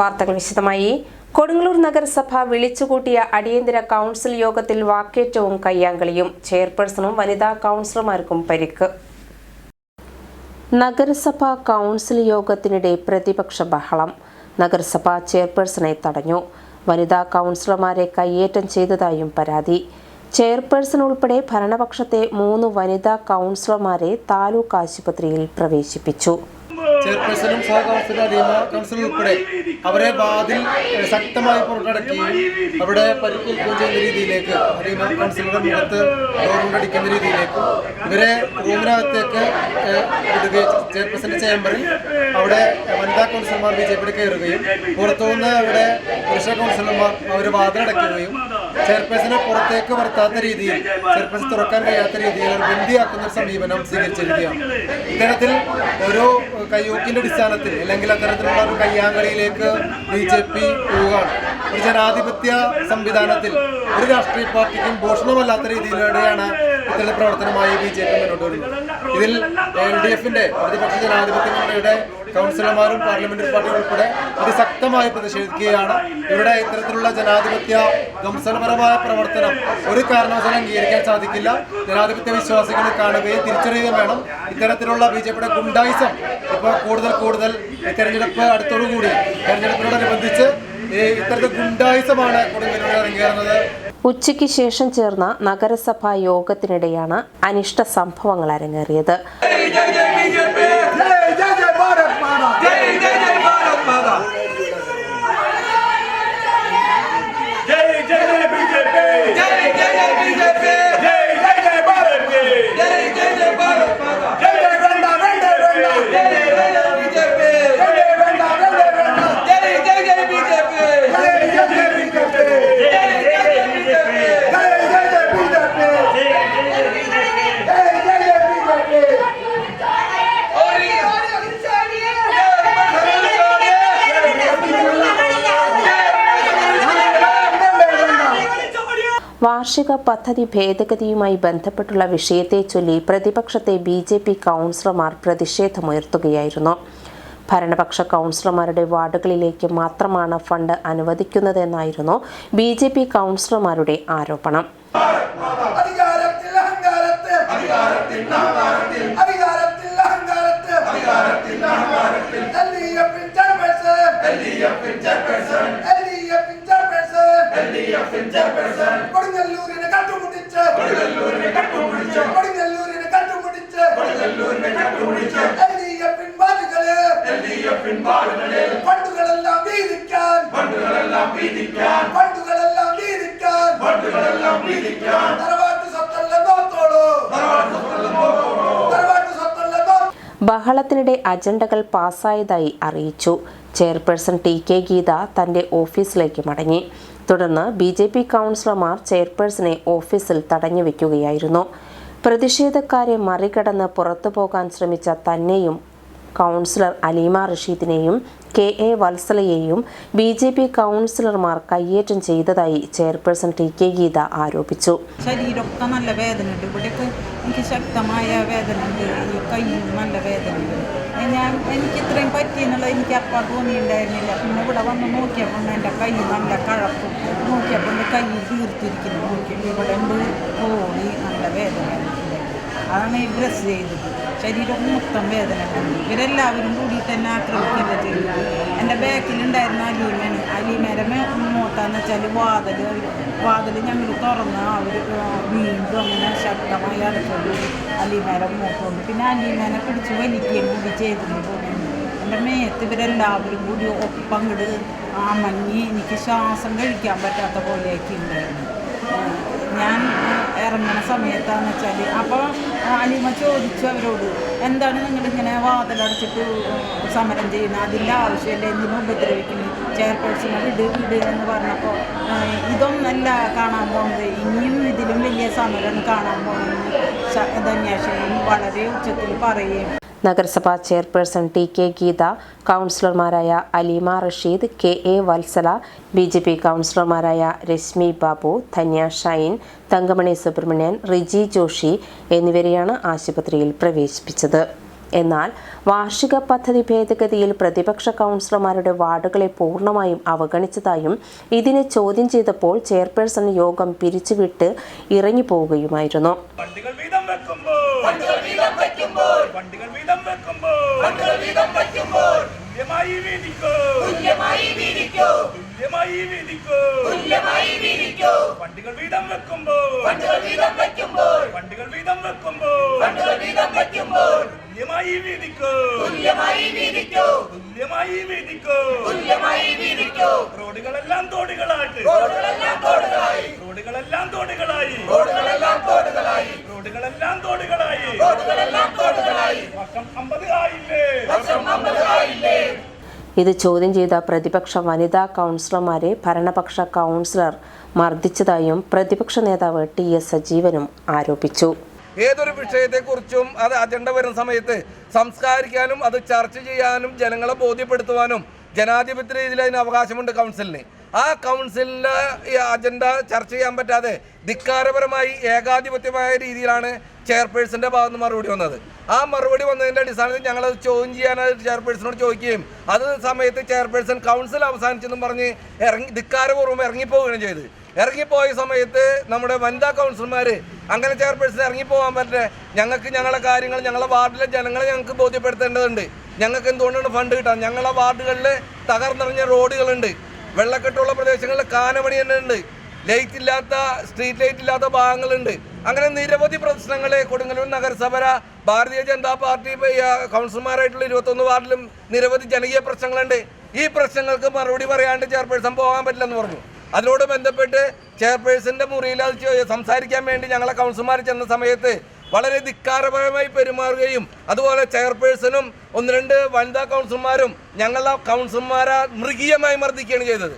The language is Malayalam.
വാർത്തകൾ വിശദമായി. കൊടുങ്ങല്ലൂർ നഗരസഭ വിളിച്ചുകൂട്ടിയ അടിയന്തര കൗൺസിൽ യോഗത്തിൽ വാക്കേറ്റവും കയ്യാങ്കളിയും ചെയർപേഴ്സണും വനിതാ കൗൺസിലർമാർക്കും പരിക്ക്. നഗരസഭാ കൗൺസിൽ യോഗത്തിനിടെ പ്രതിപക്ഷ ബഹളം. നഗരസഭാ ചെയർപേഴ്സണെ തടഞ്ഞു. വനിതാ കൗൺസിലർമാരെ കയ്യേറ്റം ചെയ്തതായും പരാതി. ചെയർപേഴ്സൺ ഉൾപ്പെടെ ഭരണപക്ഷത്തെ മൂന്ന് വനിതാ കൗൺസിലർമാരെ താലൂക്ക് ആശുപത്രിയിൽ പ്രവേശിപ്പിച്ചു. ചെയർപേഴ്സണും സഹ കൗൺസിലർ അരീമ കൗൺസിലർ ഉൾപ്പെടെ അവരെ വാതിൽ ശക്തമായി പുറത്തടക്കുകയും അവിടെ പരിക്കേൽക്കുകയും ചെയ്യുന്ന രീതിയിലേക്ക് അരീമ കൗൺസിലറുടെ മുഖത്ത് ഡോറുകൊണ്ടടിക്കുന്ന രീതിയിലേക്ക് ഇവരെ റൂമിനകത്തേക്ക് ഇടുകയും ചെയർപേഴ്സന്റെ ചേംബറിൽ അവിടെ വനിതാ കൗൺസിലർമാർ ബി ജെ പിയുടെ കയറുകയും പുറത്തുനിന്ന് അവിടെ പുരുഷ കൗൺസിലർമാർ അവർ വാതിലടയ്ക്കുകയും ചെയർപേഴ്സനെ പുറത്തേക്ക് വരുത്താത്ത രീതിയിൽ ചെയർപേഴ്സൺ തുറക്കാൻ കഴിയാത്ത രീതിയിൽ ബന്ധിയാക്കുന്ന സമീപനം സ്വീകരിച്ചിരിക്കുകയാണ്. ഇത്തരത്തിൽ ഒരു കയ്യൂക്കിന്റെ അടിസ്ഥാനത്തിൽ അല്ലെങ്കിൽ അത്തരത്തിലുള്ള ഒരു കയ്യാങ്കളിയിലേക്ക് ബി ജെ പി പോവുകയാണ്. ഒരു ജനാധിപത്യ സംവിധാനത്തിൽ ഒരു രാഷ്ട്രീയ പാർട്ടിക്കും ഭൂഷണമല്ലാത്ത രീതിയിലൂടെയാണ് ഇത്തരം പ്രവർത്തനമായി ബി ജെ പി മുന്നോട്ട് വരുന്നത്. ഇതിൽ എൽ ഡി എഫിന്റെ പ്രതിപക്ഷ ജനാധിപത്യ മുന്നണിയുടെ കൗൺസിലർമാരും പാർലമെന്ററി പാർട്ടികൾ ഉൾപ്പെടെ അതിശക്തമായി പ്രതിഷേധിക്കുകയാണ്. ഇവിടെ ഇത്തരത്തിലുള്ള ജനാധിപത്യ ധംസനപരമായ പ്രവർത്തനം ഒരു കാരണവശാലും അംഗീകരിക്കാൻ സാധിക്കില്ല. ജനാധിപത്യ വിശ്വാസികളെ കാണുകയും തിരിച്ചറിയുകയും വേണം. ഇത്തരത്തിലുള്ള ബി ജെ പിയുടെ ഗുണ്ടായിസം ഇപ്പോൾ കൂടുതൽ കൂടുതൽ തെരഞ്ഞെടുപ്പ് അടുത്തോടുകൂടി. തെരഞ്ഞെടുപ്പിനോടനുബന്ധിച്ച് ഈ ഇത്തരത്തിൽ ഗുണ്ടായിസമാണ് കൊടുങ്ങല്ലൂരിൽ ഉച്ചയ്ക്ക് ശേഷം ചേർന്ന നഗരസഭാ യോഗത്തിനിടെയാണ് അനിഷ്ട സംഭവങ്ങൾ അരങ്ങേറിയത്. വാർഷിക പദ്ധതി ഭേദഗതിയുമായി ബന്ധപ്പെട്ടുള്ള വിഷയത്തെ ചൊല്ലി പ്രതിപക്ഷത്തെ ബി ജെ പി കൗൺസിലർമാർ പ്രതിഷേധമുയർത്തുകയായിരുന്നു. ഭരണപക്ഷ കൗൺസിലർമാരുടെ വാർഡുകളിലേക്ക് മാത്രമാണ് ഫണ്ട് അനുവദിക്കുന്നതെന്നായിരുന്നു ബി ജെ പി കൗൺസിലർമാരുടെ ആരോപണം. കൊടുങ്ങല്ലൂരിനെ കട്ടുമുട്ടിച്ച് കൊടുങ്ങല്ലൂരിനെ കട്ടുമുട്ടിച്ച് കൊടുങ്ങല്ലൂരിനെ കട്ടുമുട്ടിച്ച് കൊടുങ്ങല്ലൂരിനെ കട്ടുമുട്ടിച്ച് എൽഡിഎഫിൻ വാർഡുകളെ എൽഡിഎഫിൻ വാർഡുകളെ ഫണ്ടുകളെല്ലാം വീതിക്കാൻ ഫണ്ടുകളെല്ലാം വീതിക്കാൻ ഫണ്ടുകളെല്ലാം വീതിക്കാൻ ഫണ്ടുകളെല്ലാം വീതിക്കാൻ തറവാട്ട് സ്വത്തല്ല നോത്തോളൂ തറവാട്ട് സ്വത്തല്ല നോത്തോളൂ തറവാട്ട് സ്വത്തല്ല നോ ബഹളത്തിനിടെ അജണ്ടകൾ പാസ്സായതായി അറിയിച്ചു. ചെയർപേഴ്സൺ ടി കെ ഗീത തന്റെ ഓഫീസിലേക്ക് മടങ്ങി. തുടർന്ന് ബി ജെ പി കൗൺസിലർമാർ ചെയർപേഴ്സണെ ഓഫീസിൽ തടഞ്ഞു വെക്കുകയായിരുന്നു. പ്രതിഷേധക്കാരെ മറികടന്ന് പുറത്തു പോകാൻ ശ്രമിച്ച തന്നെയും കൗൺസിലർ അലീമ റഷീദിനെയും കെ എ വത്സലയെയും ബി ജെ പി കൗൺസിലർമാർ കയ്യേറ്റം ചെയ്തതായി ചെയർപേഴ്സൺ ടി കെ ഗീത ആരോപിച്ചു. ശരീരമൊക്കെ നല്ല വേദനയുണ്ട്. ഇവിടെയൊക്കെ എനിക്ക് ശക്തമായ വേദനയുണ്ട്. നല്ല വേദനയുണ്ട്. ഞാൻ എനിക്ക് ഇത്രയും പറ്റി എന്നുള്ളത് എനിക്ക് അപ്പം തോന്നിയിട്ടുണ്ടായിരുന്നില്ല. പിന്നെ ഇവിടെ വന്ന് നോക്കിയപ്പോൾ എന്റെ കൈ നല്ല കഴപ്പ്. നോക്കിയപ്പോൾ എന്റെ കൈ തീർത്തിരിക്കുന്നു നോക്കിയപ്പോൾ ഇവിടെ ഉണ്ട് കോടി നല്ല വേദന. അതാണ് ഈ ഡ്രസ്സ് ചെയ്തത്. ശരീരം മൊത്തം വേദന ഇവരെല്ലാവരും കൂടി തന്നെ ആക്രമിക്കുകയല്ല ചെയ്തത് എന്റെ ബാക്കിലുണ്ടായിരുന്ന അലീമേന് അലീമേരെ മോത്താന്ന് വെച്ചാൽ വാതിൽ വാതിൽ ഞങ്ങൾ തുറന്ന് അവർ വീണ്ടും അങ്ങനെ ശക്തമായി അടച്ചോണ്ട് അലീമേരെ മൂത്തുകൊണ്ട് പിന്നെ അലീമേനെ പിടിച്ച് വലിക്കുകയും കൂടി ചെയ്തിട്ടുണ്ട് എന്റെ മേത്ത് ഇവരെല്ലാവരും കൂടി ഒപ്പം ഇങ്ങട് അമങ്ങി എനിക്ക് ശ്വാസം കഴിക്കാൻ പറ്റാത്ത പോലെയൊക്കെ ഉണ്ടായിരുന്നു. ഞാൻ ഇറങ്ങുന്ന സമയത്താന്ന് വെച്ചാൽ അപ്പോൾ അലിമ ചോദിച്ചു അവരോട് എന്താണ് നിങ്ങളിങ്ങനെ വാതിലടച്ചിട്ട് സമരം ചെയ്യുന്നത്? അതിന്റെ ആവശ്യമില്ല എന്തിനും ഉപദ്രവിക്കുന്നു ചെയർപേഴ്സണെ വിട് വിട് എന്ന് പറഞ്ഞപ്പോൾ ഇതൊന്നല്ല കാണാൻ പോകുന്നത് ഇനിയും ഇതിലും വലിയ സമരം കാണാൻ പോകുന്നത് ധന്യാശയം വളരെ ഉച്ചത്തിൽ പറയുകയും നഗരസഭാ ചെയർപേഴ്സൺ ടി കെ ഗീത കൗൺസിലർമാരായ Aleema Rasheed K A Valsala B J P കൗൺസിലർമാരായ രശ്മി ബാബു ധന്യ ഷൈൻ തങ്കമണി സുബ്രഹ്മണ്യൻ റിജി ജോഷി എന്നിവരെയാണ് ആശുപത്രിയിൽ പ്രവേശിപ്പിച്ചത്. എന്നാൽ വാർഷിക പദ്ധതി ഭേദഗതിയിൽ പ്രതിപക്ഷ കൗൺസിലർമാരുടെ വാർഡുകളെ പൂർണമായും അവഗണിച്ചതായും ഇതിനെ ചോദ്യം ചെയ്തപ്പോൾ ചെയർപേഴ്സൺ യോഗം പിരിച്ചുവിട്ട് ഇറങ്ങിപ്പോവുകയുമായിരുന്നു. തുല്യമായി വീതിക്കോ. തുല്യമായി വീതിക്കോ. തുല്യമായി വീതിക്കോ. തുല്യമായി വീതിക്കോ. റോഡുകളെല്ലാം തോടുകളായിട്ട് റോഡുകളെല്ലാം തോടുകളായി. റോഡുകളെല്ലാം തോടുകളായി. റോഡുകളെല്ലാം തോടുകളായി. റോഡുകളെല്ലാം തോടുകളായി. റോഡുകളെല്ലാം തോടുകളായി. വർഷം അമ്പത് ആയില്ലേ? വർഷം അമ്പത് ആയില്ലേ? ഇത് ചോദ്യം ചെയ്ത പ്രതിപക്ഷ വനിതാ കൗൺസിലർമാരെ ഭരണപക്ഷ കൗൺസിലർ മർദ്ദിച്ചതായും പ്രതിപക്ഷ നേതാവ് ടി എസ് സജീവനും ആരോപിച്ചു. ഏതൊരു വിഷയത്തെക്കുറിച്ചും അത് അജണ്ട വരുന്ന സമയത്ത് സംസ്കാരിക്കാനും അത് ചർച്ച ചെയ്യാനും ജനങ്ങളെ ബോധ്യപ്പെടുത്തുവാനും ജനാധിപത്യ രീതിയിൽ അതിന് അവകാശമുണ്ട് കൗൺസിലിന് ആ കൗൺസിലിന്റെ ഈ അജണ്ട ചർച്ച ചെയ്യാൻ പറ്റാതെ ധിക്കാരപരമായി ഏകാധിപത്യമായ രീതിയിലാണ് ചെയർപേഴ്സന്റെ ഭാഗത്ത് നിന്ന് മറുപടി വന്നത്. ആ മറുപടി വന്നതിന്റെ അടിസ്ഥാനത്തിൽ ഞങ്ങളത് ചോദ്യം ചെയ്യാനായിട്ട് ചെയർപേഴ്സണോട് ചോദിക്കുകയും അത് സമയത്ത് ചെയർപേഴ്സൺ കൗൺസിൽ അവസാനിച്ചെന്നും പറഞ്ഞ് ഇറങ്ങി ധിക്കാരപൂർവം ഇറങ്ങിപ്പോവുകയാണ് ചെയ്ത് ഇറങ്ങിപ്പോയ സമയത്ത് നമ്മുടെ വനിതാ കൗൺസിലർമാർ അങ്ങനെ ചെയർപേഴ്സൺ ഇറങ്ങിപ്പോകാൻ പറ്റില്ല. ഞങ്ങൾക്ക് ഞങ്ങളുടെ കാര്യങ്ങൾ ഞങ്ങളുടെ വാർഡിലെ ജനങ്ങളെ ഞങ്ങൾക്ക് ബോധ്യപ്പെടുത്തേണ്ടതുണ്ട്. ഞങ്ങൾക്ക് എന്തുകൊണ്ടാണ് ഫണ്ട് കിട്ടാൻ? ഞങ്ങളുടെ വാർഡുകളിൽ തകർന്നിറങ്ങിയ റോഡുകളുണ്ട്. വെള്ളക്കെട്ടുള്ള പ്രദേശങ്ങളിൽ കാനമണി തന്നെ ഉണ്ട്. ലൈറ്റ് ഇല്ലാത്ത സ്ട്രീറ്റ് ലൈറ്റ് ഇല്ലാത്ത ഭാഗങ്ങളുണ്ട്. അങ്ങനെ നിരവധി പ്രശ്നങ്ങൾ കൊടുങ്ങല്ലൂർ നഗരസഭ ഭാരതീയ ജനതാ പാർട്ടി കൗൺസിലർമാരായിട്ടുള്ള ഇരുപത്തൊന്ന് വാർഡിലും നിരവധി ജനകീയ പ്രശ്നങ്ങളുണ്ട്. ഈ പ്രശ്നങ്ങൾക്ക് മറുപടി പറയാണ്ട് ചെയർപേഴ്സൺ പോകാൻ പറ്റില്ലെന്ന് പറഞ്ഞു. അതിനോട് ബന്ധപ്പെട്ട് ചെയർപേഴ്സന്റെ മുറിയിൽ അത് സംസാരിക്കാൻ വേണ്ടി ഞങ്ങളെ കൗൺസിലർമാർ ചെന്ന സമയത്ത് വളരെ ധിക്കാരപരമായി പെരുമാറുകയും അതുപോലെ ചെയർപേഴ്സണും ഒന്ന് രണ്ട് വനിതാ കൗൺസിലർമാരും ഞങ്ങളുടെ കൗൺസിലർമാരെ മൃഗീയമായി മർദ്ദിക്കുകയാണ് ചെയ്തത്.